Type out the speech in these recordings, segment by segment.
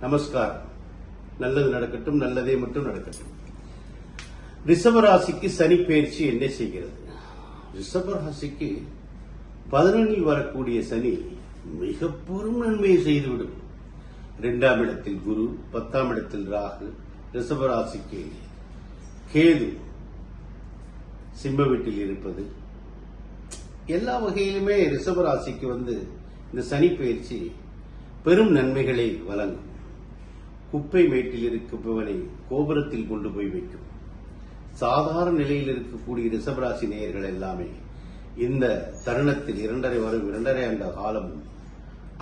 நமஸ்காரம். நல்லது நடக்கட்டும் நல்லதே மட்டும் நடக்கட்டும். ரிஷபராசிக்கு சனி பயிற்சி என்ன செய்கிறது? ரிஷபராசிக்கு பதினொன்றில் வரக்கூடிய சனி மிக பெரும் நன்மையை செய்துவிடும். இரண்டாம் இடத்தில் குரு பத்தாம் இடத்தில் ராகு ரிஷபராசிக்கு கேது சிம்ம வீட்டில் இருப்பது. எல்லா வகையிலுமே ரிஷபராசிக்கு வந்து இந்த சனி பயிற்சி பெரும் நன்மைகளை வழங்கும். குப்பை மேட்டில் இருப்பவனை கோபுரத்தில் கொண்டு போய் வைக்கும். சாதாரண நிலையில் இருக்கக்கூடிய ரிஷபராசி நேயர்கள் எல்லாமே இந்த தருணத்தில் இரண்டரை வரும் இரண்டரை ஆண்ட காலமும்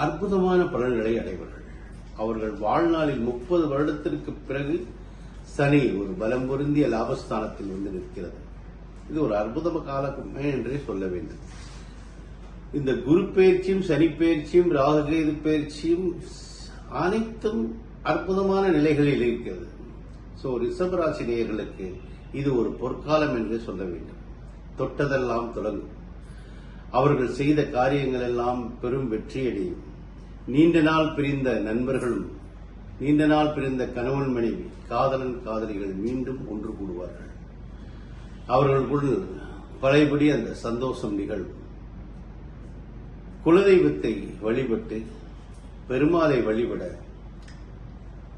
அற்புதமான பலன்களை அடைவார்கள். அவர்கள் வாழ்நாளில் முப்பது வருடத்திற்கு பிறகு சனி ஒரு பலம் பொருந்திய லாபஸ்தானத்தில் வந்து நிற்கிறது. இது ஒரு அற்புத காலமே என்றே சொல்ல வேண்டும். இந்த குரு பயிற்சியும் சனி பயிற்சியும் ராகுகேது பயிற்சியும் அனைத்தும் அற்புதமான நிலைகளில் இருக்கிறது. ஸோ ரிஷபராசி நேயர்களுக்கு இது ஒரு பொற்காலம் என்று சொல்ல வேண்டும். தொட்டதெல்லாம் தொடங்கும். அவர்கள் செய்த காரியங்கள் எல்லாம் பெரும் வெற்றியடையும் நீண்ட நாள் பிரிந்த நண்பர்களும் நீண்ட நாள் பிரிந்த கணவன் மனைவி காதலன் காதலிகள் மீண்டும் ஒன்று கூடுவார்கள். அவர்களுக்குள் பழையபடி அந்த சந்தோஷம் நிகழும். குலதெய்வத்தை வழிபட்டு பெருமாளை வழிபட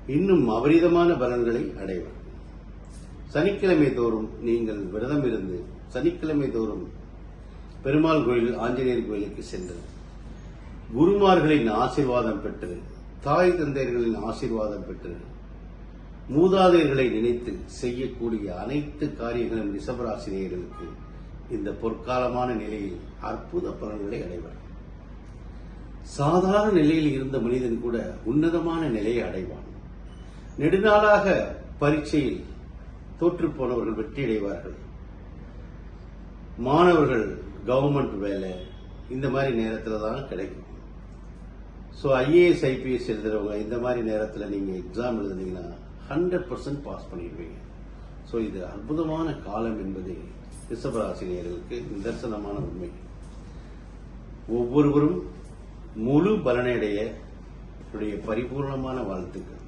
இன்னும் அபரிதமான பலன்களை அடைவர். சனிக்கிழமை தோறும் நீங்கள் விரதம் இருந்து சனிக்கிழமை தோறும் பெருமாள் கோயில் ஆஞ்சநேயர் கோயிலுக்கு சென்று குருமார்களின் ஆசீர்வாதம் பெற்று தாய் தந்தையர்களின் ஆசிர்வாதம் பெற்று மூதாதையர்களை நினைத்து செய்யக்கூடிய அனைத்து காரியங்களும் ரிஷபராசினியர்களுக்கு இந்த பொற்காலமான நிலையில் அற்புத பலன்களை அடைவர். சாதாரண நிலையில் இருந்த மனிதன் கூட உன்னதமான நிலையை அடைவான். நெடுநாளாக பரீட்சையில் தோற்றுப்போனவர்கள் வெற்றியடைவார்கள். வெற்றி அடைவார்கள் மாணவர்கள் கவர்மெண்ட் வேலை இந்த மாதிரி நேரத்தில் தான் கிடைக்கும். ஸோ ஐஏஎஸ் ஐபிஎஸ் எழுதுறவங்க இந்த மாதிரி நேரத்தில் நீங்கள் எக்ஸாம் எழுதுனீங்கன்னா ஹண்ட்ரட் பர்சன்ட் பாஸ் பண்ணிடுவீங்க. ஸோ இது அற்புதமான காலம் என்பது ரிஷபராசினியர்களுக்கு நிதர்சனமான உண்மை. ஒவ்வொருவரும் முழு பலனடைய பரிபூர்ணமான வாழ்த்துக்கள்.